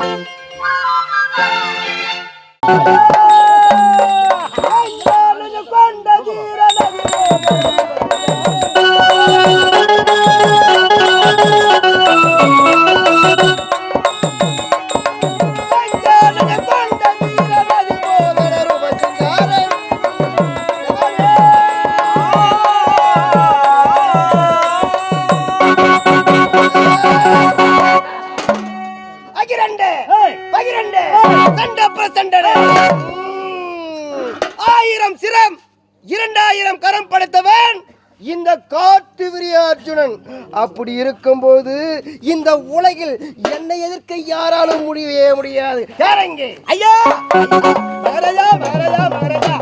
Thank you. அப்படி இருக்கும்போது இந்த உலகில் என்னை எதிர்க்க யாராலும் முடியவே முடியாது. யாரங்க ஐயா! மகாராஜா மகாராஜா மகாராஜா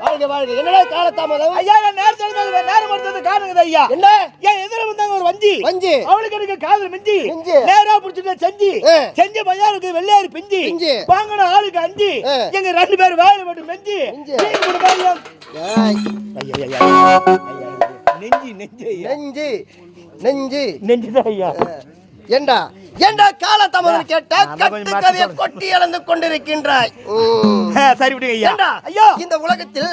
வாழ்க வாழ்க. என்னடா காலதாமதம்? ஐயா நான் நேரத்துல நேரம் எடுத்தது காணுங்க ஐயா. என்ன? ஏன் எதிர வந்தாங்க ஒரு வஞ்சி. வஞ்சி. அவளுக்கு எனக்கு காதல் மிஞ்சி. நேரா புடிச்சிட்டு செஞ்சு. செஞ்ச பையனுக்கு வெள்ளையாரு பிஞ்சி. வாங்கின ஆளுக்கு அஞ்சு. எங்க ரெண்டு பேரும் வாயில மட்டும் மெஞ்சி. நெஞ்சு நெஞ்சு நெஞ்சு. நெஞ்சு. நெஞ்சுதான் ஐயா ஏண்டா? ஏண்டா கேட்டா தான் கொஞ்சம் கட்டு மாத்தி கதையை. கொட்டி இழந்து கொண்டிருக்கின்றாய். சரி விடுங்க ஐயா ஐயா. இந்த உலகத்தில்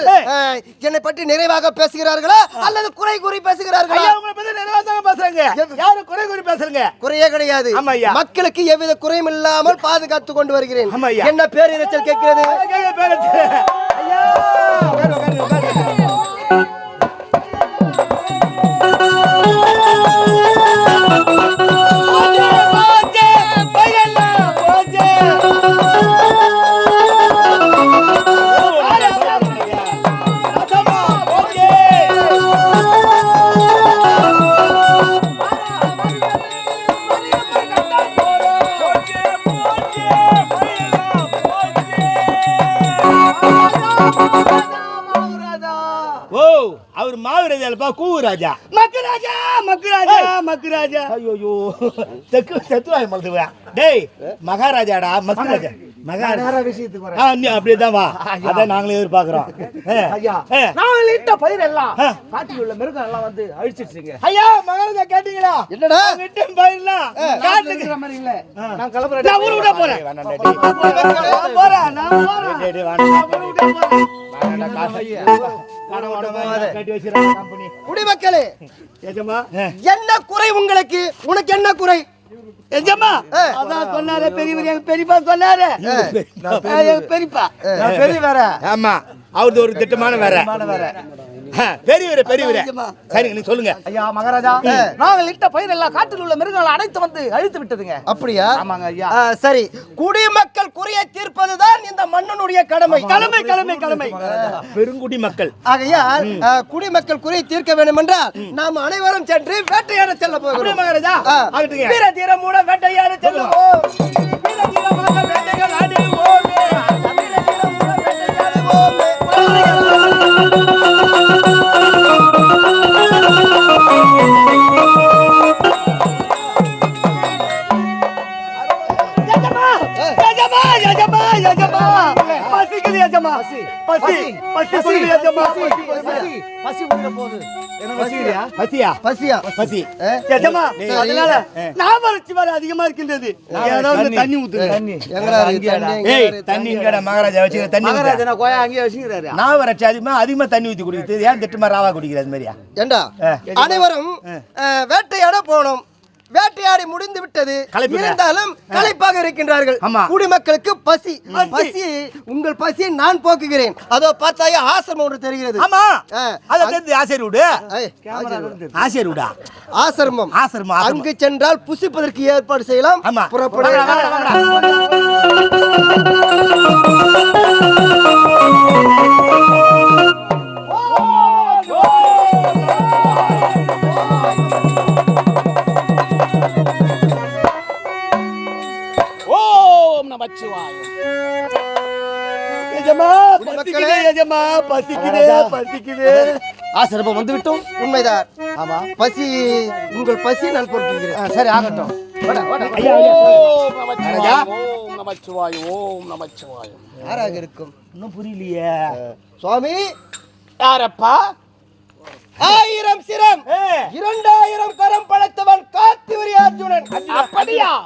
என்னை பற்றி நிறைவாக பேசுகிறார்களா அல்லது குறை கூறி பேசுகிறார்களா? ஐயா உங்களை பத்தி நிறைய தாங்க பேசுறாங்க யாரும் குறை குறை பேசுறங்க? குறையே கிடையாது. ஆமா ஐயா. மக்களுக்கு எவ்வித குறையும் இல்லாமல் பாதுகாத்து கொண்டு வருகிறேன். ஐயா. என்ன பேரிரைச்சல் கேட்கிறது? ஐயா, ஐயோ தெக்கு செத்துவாய் மலதுவா டேய் மகாராஜாடா மகாராஜா மகாராஜா விஷயத்துக்கு ஆ, நீ அப்படியே தான் வா அதான் நாங்களே எதிர்பார்க்கிறோம் ஐயா ஆ. நான் இட்ட பயிர் எல்லாம் ஆ. காட்டில் உள்ள மிருகம் எல்லாம் வந்து அழிச்சிடுச்சுங்க ஐயா மகாராஜா கேட்டீங்களா என்னடா விட்டு போயிடலாம் காட்டுக்கு இருக்கிற மாதிரி இல்ல நான் நான் கிளம்புறேன் ஊரு விட போறேன். நான் நான் குடிமக்களே என்ன குறை உங்களுக்கு? உனக்கு என்ன குறை? எஜமா. அதான் சொன்னாரு பெரியவர் எங்க பெரியப்பா சொன்னாரு. பெரியப்பா. நான் பெரிய வேற. ஆமா அவரது ஒரு திட்டமான வேற. வேற. பெரியவரே பெரியவரே. சரிங்க நீ சொல்லுங்க. ஐயா மகாராஜா நாங்கள் இட்ட பயிர் எல்லாம் காட்டில் உள்ள மிருகங்கள் அனைத்து வந்து அழித்து விட்டதுங்க. அப்படியா? ஆமாங்க ஐயா. சரி. குடிமக்கள் குறையை தீர்ப்பதுதான் இந்த மன்னனுடைய கடமை. கடமை கடமை கடமை. பெருங்குடி மக்கள். ஆகையால் குடிமக்கள் குறையை தீர்க்க வேண்டும் என்றால் நாம் அனைவரும் சென்று வேட்டையாட செல்ல போகிறோம். மகாராஜா? வீர தீரமூட வேட்டையாட செல்லுவோம் வீர தீரமாக வேட்டைகள் பசியா? பசியா? பசி? எஜமா. அதனால ஞாபகம் வர அதிகமா இருக்கின்றது. ஏதாவது தண்ணி. ஊத்துங்க. தண்ணி. ஏய் தண்ணி இங்கடா மகாராஜா வச்சுக்கிற தண்ணி ஊத்து. மகாராஜா கோயா அங்கேயே வச்சுக்கிறாரு? நான் வறட்சி அதிகமா அதிகமா தண்ணி ஊத்தி குடிக்கிறது. ஏன் திட்டமா ராவா குடிக்கிறது மாதிரியா? ஏண்டா. அனைவரும் வேட்டையாட போனோம் வேட்டையாடி முடிந்து விட்டது. இருந்தாலும் களைப்பாக இருக்கின்றார்கள். குடிமக்களுக்கு பசி. பசி. உங்கள் பசியை நான் போக்குகிறேன். அதோ பார்த்தாயா ஆசிரமம் ஒன்று தெரிகிறது. ஆமா. ஆ. அத தெரிஞ்சு ஆசிரியர் விடு. ஆசிரியர் விடா. ஆசிரமம். ஆசிரமம் ஆசிரமம். அங்கு சென்றால் புசிப்பதற்கு ஏற்பாடு செய்யலாம். ஆமா. புறப்படு எஜமா. பசிக்குது எஜமா பசிக்குது பசிக்குது. ஆசிரமம் வந்து விட்டோம் உண்மைதான். ஆமா. பசி உங்கள் பசி நான் பொறுத்துகிறேன் சரி ஆகட்டும். ஓம் நமச்சிவாய ஓம் நமச்சிவாய யாராக இருக்கும்? இன்னும் புரியலையே. சுவாமி. யாரப்பா? ஆயிரம் சிரம். இரண்டாயிரம் கரம் படைத்தவன் காத்திவரி அர்ஜுனன். அப்படியா.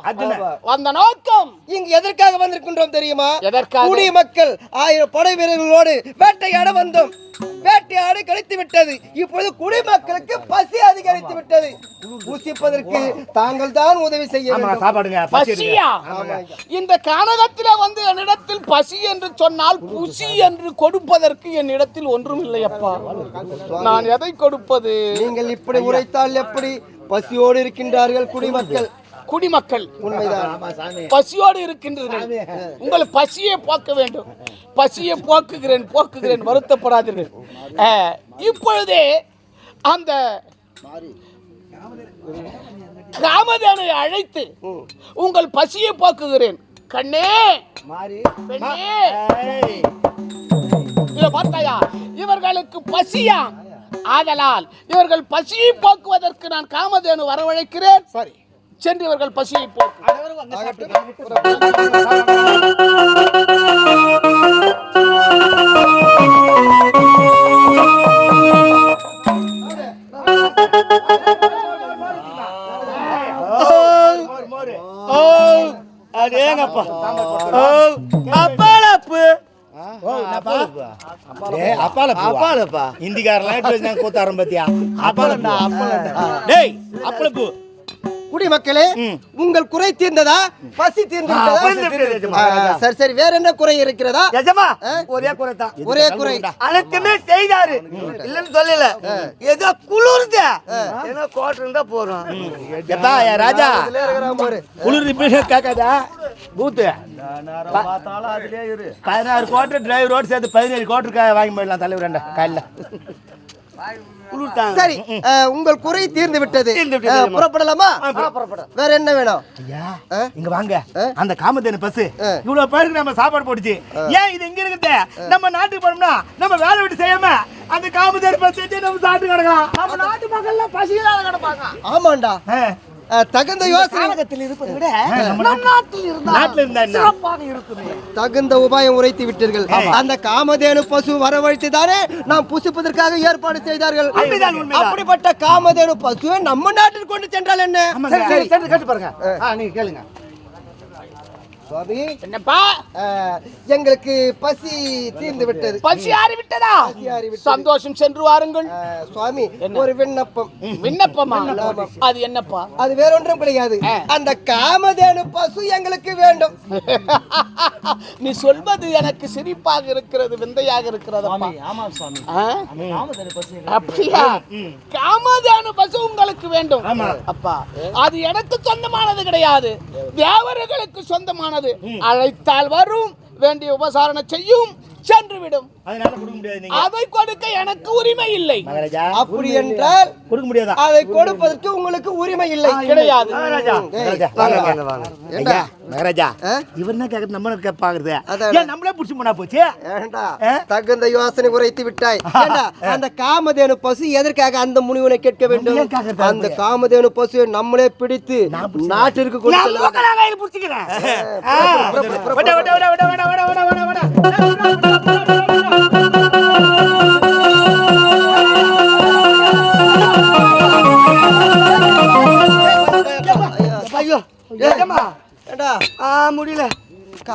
அந்த நோக்கம். இங்கு எதற்காக வந்திருக்கின்றோம் தெரியுமா? எதற்காக? குடிமக்கள் ஆயிரம் படை வீரர்களோடு வேட்டையாட வந்தோம். வேட்டையாடு கிடைத்து விட்டது. இப்பொழுது குடிமக்களுக்கு பசி அதிகரித்து விட்டது. புசிப்பதற்கு தாங்கள் தான் உதவி செய்ய சாப்பாடுங்க. பசியா? இந்த கனகத்திலே வந்து என்னிடத்தில் பசி என்று சொன்னால் புசி என்று கொடுப்பதற்கு என்னிடத்தில் ஒன்றும் இல்லை அப்பா நான் எதை கொடுப்பது? நீங்கள் இப்படி உரைத்தால் எப்படி? பசியோடு இருக்கின்றார்கள் குடிமக்கள். குடிமக்கள். உண்மைதான். பசியோடு இருக்கின்றீர்கள். உங்கள் பசியை போக்க வேண்டும். பசியை போக்குகிறேன் போக்குகிறேன் வருத்தப்படாதீர்கள். இப்பொழுதே அந்த காமதேனை அழைத்து உங்கள் பசியை போக்குகிறேன். கண்ணே பெண்ணே. பார்த்தாயா? இவர்களுக்கு பசியா? ஆதலால் இவர்கள் பசியை போக்குவதற்கு நான் காமதேனு வரவழைக்கிறேன். சரி. சென்று இவர்கள் பசியை அடேங்கப்பா அப்பாலப்பு. இந்திக்காரன் கூத்தாரம் பத்தியா அப்பளம் அப்பளம் டேய் அப்பளப்பு குடிமக்களே உங்கள் குறை தீர்ந்ததா? பசி தீர்ந்து விட்டதா? தீர்ந்து விட்டது, எஜமா. ஆ, சரி சரி வேற என்ன குறை இருக்கிறதா? ஒரே குறை தான். ஒரே குறை. அனைத்துமே செய்தாரு. இல்லன்னு சொல்லல. ஏதோ குளிர்து ஏன்னா கோட்டை இருந்தா போறோம். எப்பா, ராஜா. குளிர் ரிப்பேர் கேட்காதா பூத்து. பதினாறு கோட்டர் டிரைவரோடு சேர்த்து பதினேழு கோட்டர் வாங்கி போயிடலாம் தலைவர் காலைல. குளிர்த்தாங்க சரி உங்கள் குறை தீர்ந்து விட்டது. புறப்படலாமா? வேற என்ன வேணும்? இங்க வாங்க? அந்த காமதேனு பஸ். இவ்வளவு பேருக்கு நம்ம சாப்பாடு போட்டுச்சு. ஏன் இது இங்க இருக்குது நம்ம நாட்டுக்கு போனோம்னா நம்ம வேலை விட்டு செய்யாம அந்த காமதேனு பஸ் நம்ம சாப்பிட்டு கிடக்கலாம். நம்ம நாட்டு மக்கள்லாம் பசியில்லாத கிடப்பாங்க. ஆமாண்டா தகுந்த யோசனை. காலகத்தில் இருப்பதை விட நம்ம நம் நாட்டில் இருந்தால் நாட்டுல இருந்தா என்ன? சிறப்பாக இருக்குமே. தகுந்த உபாயம் உரைத்து விட்டீர்கள். அந்த காமதேனு பசு வரவழைத்து தானே நாம் புசிப்பதற்காக ஏற்பாடு செய்தார்கள். அப்படிப்பட்ட காமதேனு பசுவை நம்ம நாட்டில் கொண்டு சென்றால் என்ன. சரி. கேட்டு பாருங்க. நீங்க கேளுங்க. சுவாமி. என்னப்பா? எங்களுக்கு பசி தீர்ந்து விட்டது பசி ஆறிவிட்டதா? ஆறிவிட்டது. சந்தோஷம் சென்று வாருங்கள். சுவாமி ஒரு விண்ணப்பம். விண்ணப்பமா? அது என்னப்பா? அது வேற ஒன்றும் கிடையாது அந்த காமதேனு பசு எங்களுக்கு வேண்டும். நீ சொல்வது எனக்கு சிரிப்பாக இருக்கிறது விந்தையாக இருக்கிறது அப்படியா? காமதேனு பசு உங்களுக்கு வேண்டும். அப்பா அது எனக்கு சொந்தமானது கிடையாது. தேவர்களுக்கு சொந்தமானது அழைத்தால் வரும். வேண்டிய உபசாரணை செய்யும். சென்று விடும் அதனால கொடுக்க முடியாது நீங்க. அதை கொடுக்க எனக்கு உரிமை இல்லை. அப்படி என்றால் கொடுக்க முடியாதா அதை கொடுப்பதற்கு உங்களுக்கு உரிமை இல்லை கிடையாது மகாராஜா? இவர் என்ன நம்ம. ஏன் நம்மளே புடிச்சு போனா போச்சு? தகுந்த யோசனை உரைத்து விட்டாய் அந்த காமதேனு பசு எதற்காக அந்த முனிவனை கேட்க வேண்டும்? அந்த காமதேனு பசுவை நம்மளே பிடித்து நாட்டிற்கு கொண்டு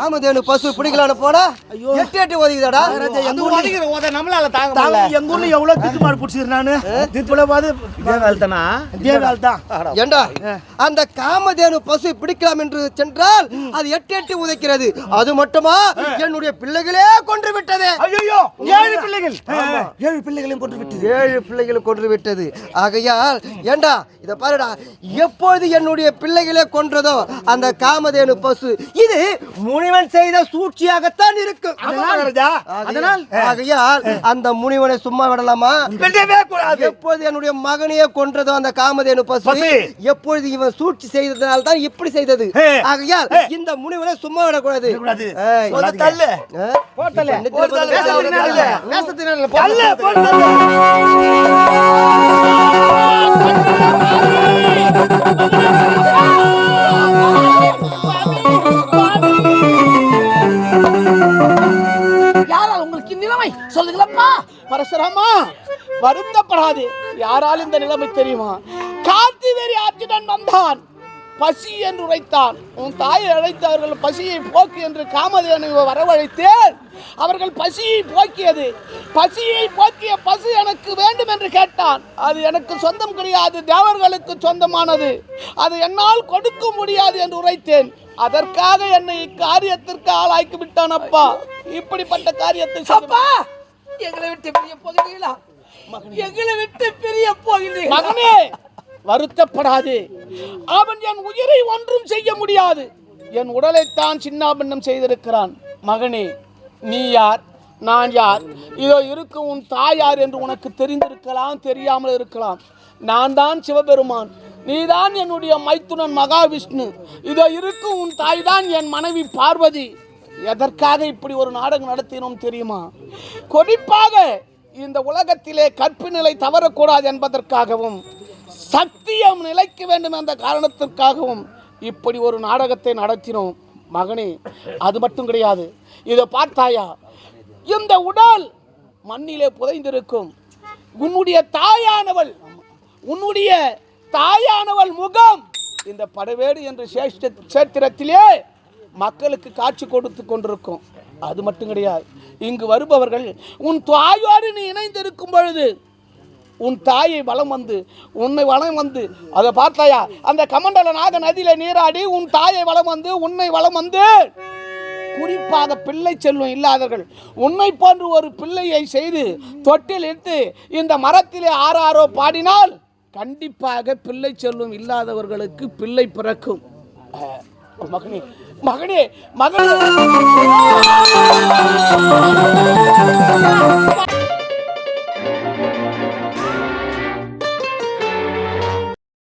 காமதேனு பசு பிடிக்கலான்னு போனா எட்டு எட்டு ஒதுக்குதாடா எங்க ஊர்ல நம்மளால தாங்க முடியல. எங்க ஊர்ல எவ்வளவு திட்டுமாறு புடிச்சிரு நானு? திட்டுல பாது இதே வேலை தான் ஏண்டா? அந்த காமதேனு பசு பிடிக்கலாம் என்று சென்றால் அது எட்டு எட்டு உதைக்கிறது. அது மட்டுமா? என்னுடைய பிள்ளைகளே கொன்று விட்டது. ஐயோ ஏழு பிள்ளைகள். ஏழு பிள்ளைகளையும் கொன்று விட்டது. ஏழு பிள்ளைகளும் கொன்று விட்டது. ஆகையால் ஏண்டா? இத பாருடா எப்பொழுது என்னுடைய பிள்ளைகளே கொன்றதோ அந்த காமதேனு பசு இது முனிவன் செய்த சூழ்ச்சியாகத்தான் இருக்கும் அதனால் ஆகையால் அந்த முனிவனை சும்மா விடலாமா? எப்பொழுது என்னுடைய மகனையே கொன்றதோ அந்த காமதேனு பசு. எப்பொழுது இவன் சூழ்ச்சி செய்ததனால் தான் இப்படி செய்தது. ஆகையால் இந்த முனிவனை சும்மா விடக்கூடாது? போட்டல. சொல்லுங்களப்பா. பரசுராமா வருத்தப்படாது. யாரால் இந்த நிலைமை தெரியுமா? காந்தி வெறி ஆட்சிடன் வந்தான். பசி என்று உரைத்தான் உன் தாயை அழைத்து அவர்கள் பசியை போக்கு என்று காமதேனு வரவழைத்தேன். அவர்கள் பசியை போக்கியது. பசியை போக்கிய பசு எனக்கு வேண்டும் என்று கேட்டான். அது எனக்கு சொந்தம் கிடையாது தேவர்களுக்கு சொந்தமானது. அது என்னால் கொடுக்க முடியாது என்று உரைத்தேன். அதற்காக என்னை இக்காரியத்திற்கு ஆளாக்கி விட்டான் அப்பா. இப்படிப்பட்ட காரியத்தை அப்பா! எங்களை விட்டு பிரிய போகிறீங்களா எங்களை விட்டு பிரிய போகிறீர்களா? மகனே! வருத்தப்படாதே. அவன் என் உயிரை ஒன்றும் செய்ய முடியாது. என் உடலைத்தான் சின்னாபின்னம் செய்திருக்கிறான். மகனே நீ யார்? நான் யார்? இதோ இருக்கும் உன் தாயார் என்று உனக்கு தெரிந்திருக்கலாம் தெரியாமல் இருக்கலாம். நான் தான் சிவபெருமான். நீதான் என்னுடைய மைத்துனன் மகாவிஷ்ணு. இதோ இருக்கும் உன் தாய் தான் என் மனைவி பார்வதி. எதற்காக இப்படி ஒரு நாடகம் நடத்தினோம் தெரியுமா? குறிப்பாக இந்த உலகத்திலே கற்பு நிலை தவறக்கூடாது என்பதற்காகவும் சத்தியம் நிலைக்க வேண்டும் என்ற காரணத்திற்காகவும் இப்படி ஒரு நாடகத்தை நடத்தினோம். மகனே அது மட்டும் கிடையாது. இதை பார்த்தாயா இந்த உடல் மண்ணிலே புதைந்திருக்கும். உன்னுடைய தாயானவள் உன்னுடைய தாயானவள் முகம் இந்த படவேடு என்ற சேஷ்ட சேத்திரத்திலே மக்களுக்கு காட்சி கொடுத்து கொண்டிருக்கும். அது மட்டும் கிடையாது. இங்கு வருபவர்கள் உன் தாயோடு நீ இணைந்திருக்கும் பொழுது உன் தாயை வலம் வந்து உன்னை வளம் வந்து. அதை பார்த்தாயா? அந்த கமண்டல நாக நதியில நீராடி உன் தாயை வலம் வந்து உன்னை வலம் வந்து. குறிப்பாக பிள்ளை செல்வம் இல்லாதவர்கள் உன்னை போன்று ஒரு பிள்ளையை செய்து தொட்டில் இட்டு இந்த மரத்திலே ஆறாரோ பாடினால் கண்டிப்பாக பிள்ளை செல்வம் இல்லாதவர்களுக்கு பிள்ளை பிறக்கும். மகனே மகனே மகனே.